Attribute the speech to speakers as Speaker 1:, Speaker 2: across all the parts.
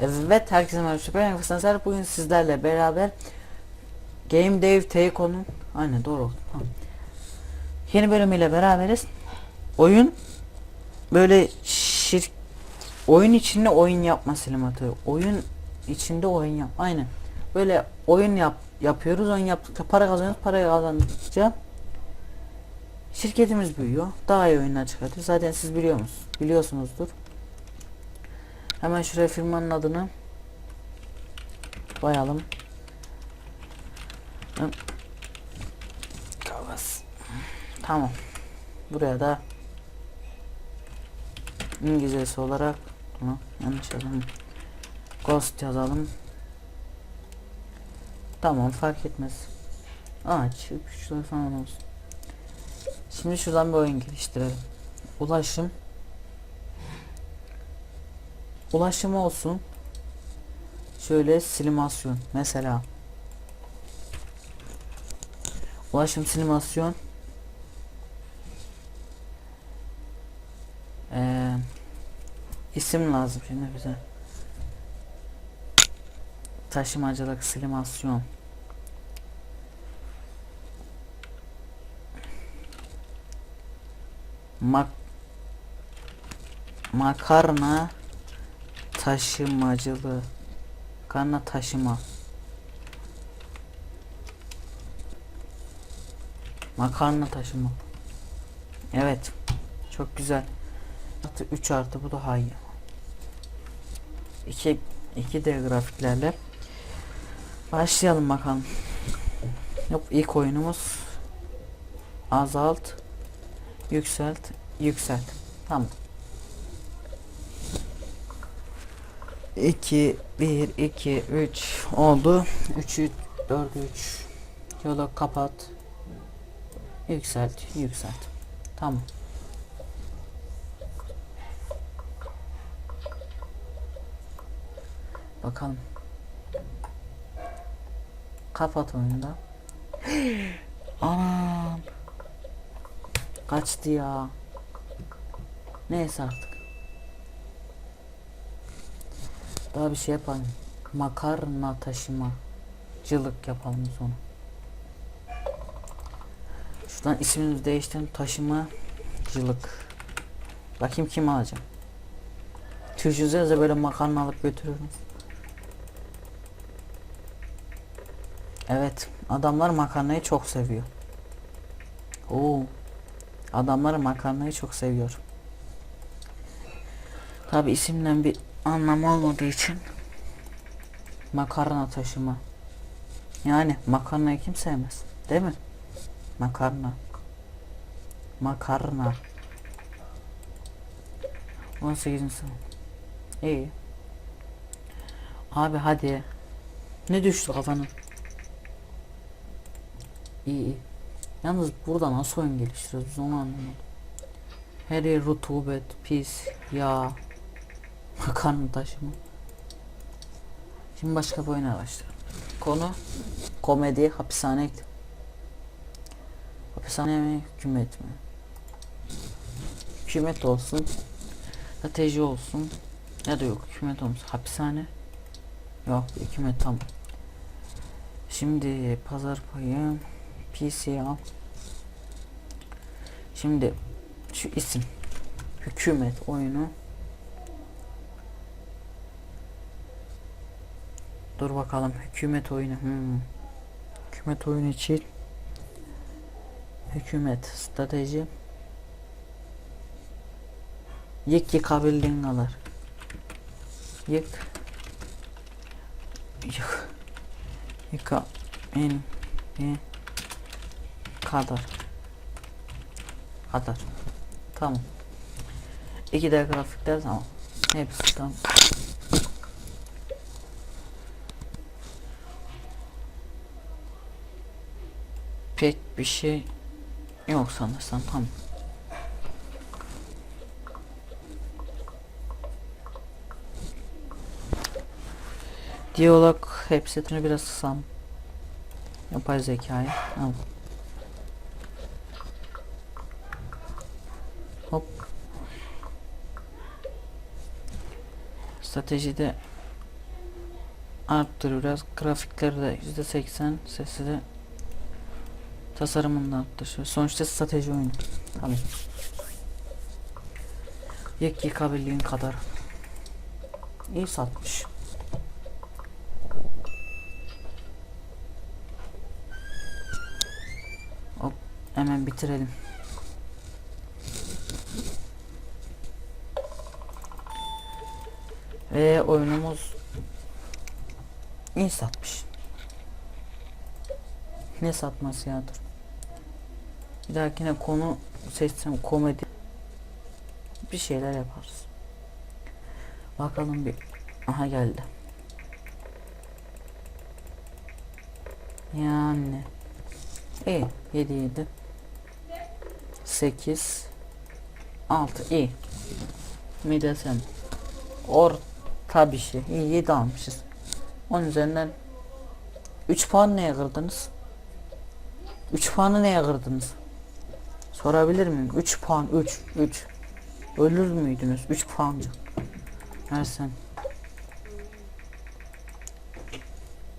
Speaker 1: Evet herkese merhaba Yavuzhan Ser bugün sizlerle beraber Game Dev Takeon'un aynen doğru oldu tamam. Yeni bölümüyle beraberiz. Oyun Böyle şir Oyun içinde oyun yapma simülatörü Oyun içinde oyun yap aynen. Böyle oyun yap yapıyoruz oyun yaptıkça para kazanıyoruz para kazandıkça Şirketimiz büyüyor. Daha iyi oyunlar çıkartıyor zaten siz biliyor musunuz biliyorsunuzdur Hemen şuraya firmanın adını koyalım. Kavas. Tamam. Buraya da İngilizcesi olarak bunu yanlış yazdım. Ghost yazalım. Tamam fark etmez. Aç güçler falan olsun. Şimdi şuradan bir oyun geliştirelim. Ulaşım ulaşım olsun. Şöyle silimasyon mesela. Ulaşım silimasyon. Ee, isim lazım şimdi bize. Taşımacılık silimasyon. Mak makarna taşımacılığı karna taşıma. Makarna taşıma. Evet çok güzel. Artı 3 artı bu daha iyi 2 2 D grafiklerle. Başlayalım bakalım. Yok ilk oyunumuz azalt yükselt yükselt. Tamam 2 1 2 3 oldu. 3 4 3 yola kapat. Yükselt yükselt. Tamam. Bakalım. Kapat oyunda. Anam. Kaçtı ya. Neyse artık Daha bir şey yapalım. Makarna taşımacılık yapalım sonra. Şuradan ismimizi değiştirelim. Taşımacılık. Bakayım kim alacağım. Düşünsenize böyle makarna alıp götürüyoruz. Evet. Adamlar makarnayı çok seviyor. Oo. Adamlar makarnayı çok seviyor. Tabi isimden bir anlamı olmadığı için makarna taşıma. Yani makarnayı kim sevmez? Değil mi? Makarna. Makarna. 18. sınıf. İyi. Abi hadi. Ne düştü kafana? İyi iyi. Yalnız burada nasıl oyun geliştiriyoruz biz onu anlamadım. Her yer rutubet, pis, yağ, makarna taşıma. Şimdi başka bir oyuna başlayalım. Konu komedi, hapishane. Hapishane mi, hükümet mi? Hükümet olsun, strateji olsun ya da yok hükümet olsun. Hapishane yok hükümet tamam. Şimdi pazar payı PC al. Şimdi şu isim hükümet oyunu Dur bakalım hükümet oyunu. Hmm. Hükümet oyunu için hükümet strateji. Yık yıkabildiğin kadar. Yık. Yık. Yıka en en kadar. Kadar. Tamam. İki de grafikler tamam. Hepsi tamam pek bir şey yok sanırsam tamam. Diyalog hepsini biraz kısam. Yapay zekayı. Tamam. Hop. Stratejide arttır biraz. Grafikleri de %80 sesi de tasarımını. Şöyle Sonuçta strateji oyunu. Tamam. Yek yıkabildiğin kadar. İyi satmış. Hop hemen bitirelim. Ve oyunumuz iyi satmış. Ne satması ya dur. Bir dahakine konu seçsem komedi bir şeyler yaparız. Bakalım bir aha geldi. Yani iyi 7 7 8 6 iyi. Mi desem orta bir şey. İyi 7 almışız. Onun üzerinden 3 puan neye kırdınız? 3 puanı neye kırdınız? Sorabilir miyim? 3 puan 3 3 Ölür müydünüz? 3 puancı. Ersen.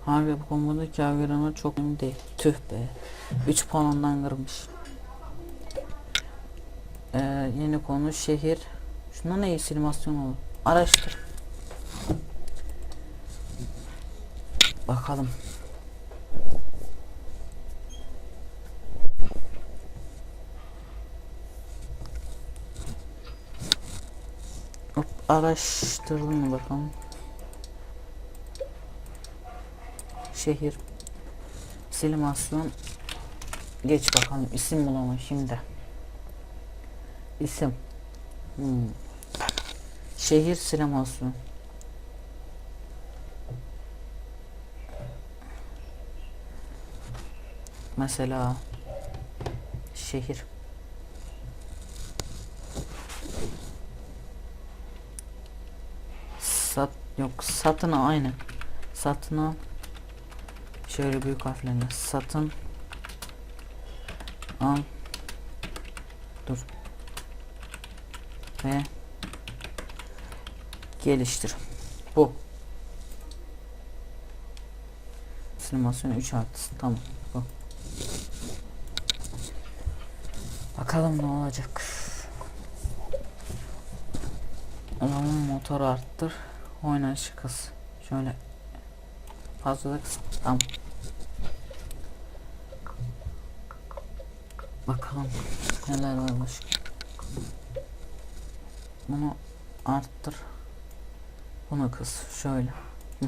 Speaker 1: Harbi bu kombodaki avgarama çok emin değil. Tüh be. 3 puan ondan kırmış. Ee, yeni konu şehir. Şuna ne istilmasyon olur? Araştır. Bakalım. Mı bakalım. Şehir. Silimasyon. Geç bakalım isim bulalım şimdi. İsim. Hmm. Şehir sinemasyon. Mesela şehir. Sat yok satın al aynı. Satın al. Şöyle büyük harflerle satın al. Dur. Ve geliştir. Bu. Sinemasyon 3 artısı. Tamam. Bu. Bakalım ne olacak. Adamın motor arttır. Oynayışı kız. Şöyle fazla da kıs. Tamam. Bakalım neler varmış. Bunu arttır. Bunu kız. Şöyle. Hı.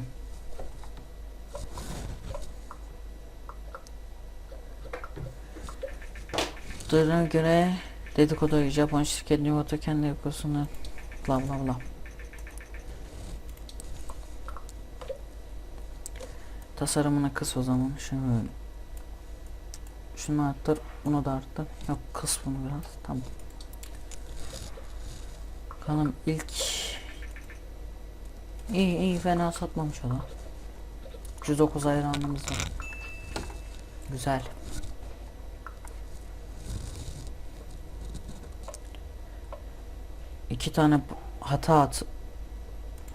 Speaker 1: Duyduğuna göre dedikodu Japon şirket Nivoto kendi yapısını bla bla bla. Tasarımını kıs o zaman. Şunu böyle. Şunu arttır. Bunu da arttır. Yok kıs bunu biraz. Tamam. Bakalım ilk iyi iyi fena satmamış o da. 109 hayranımız var. Güzel. İki tane hata at.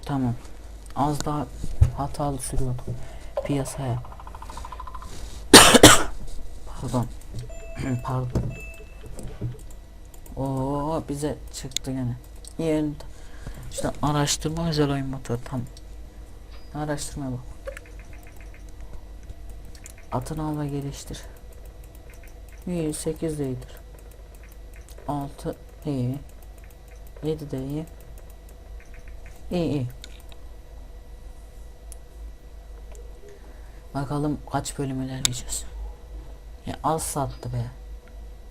Speaker 1: Tamam. Az daha hatalı sürüyordum piyasaya. Pardon. Pardon. Oo bize çıktı gene. Yerinde. İşte araştırma özel oyun motoru tam. Araştırma bak. Atın al geliştir. İyi 8 de iyidir. 6 iyi. 7 de iyi. İyi iyi. Bakalım kaç bölüm ilerleyeceğiz. Ya az sattı be.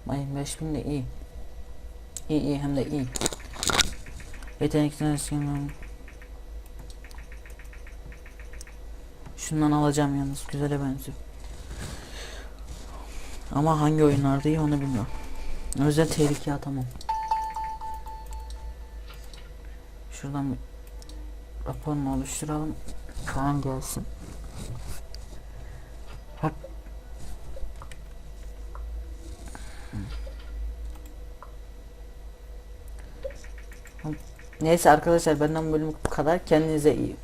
Speaker 1: Ay 5000 de iyi. İyi iyi hem de iyi. Yetenekten eskiden Şundan alacağım yalnız güzele benziyor. Ama hangi oyunlarda iyi onu bilmiyorum. O yüzden tehlikeye atamam. Şuradan raporunu oluşturalım. Kaan gelsin. Neyse arkadaşlar benden bu bölüm bu kadar. Kendinize iyi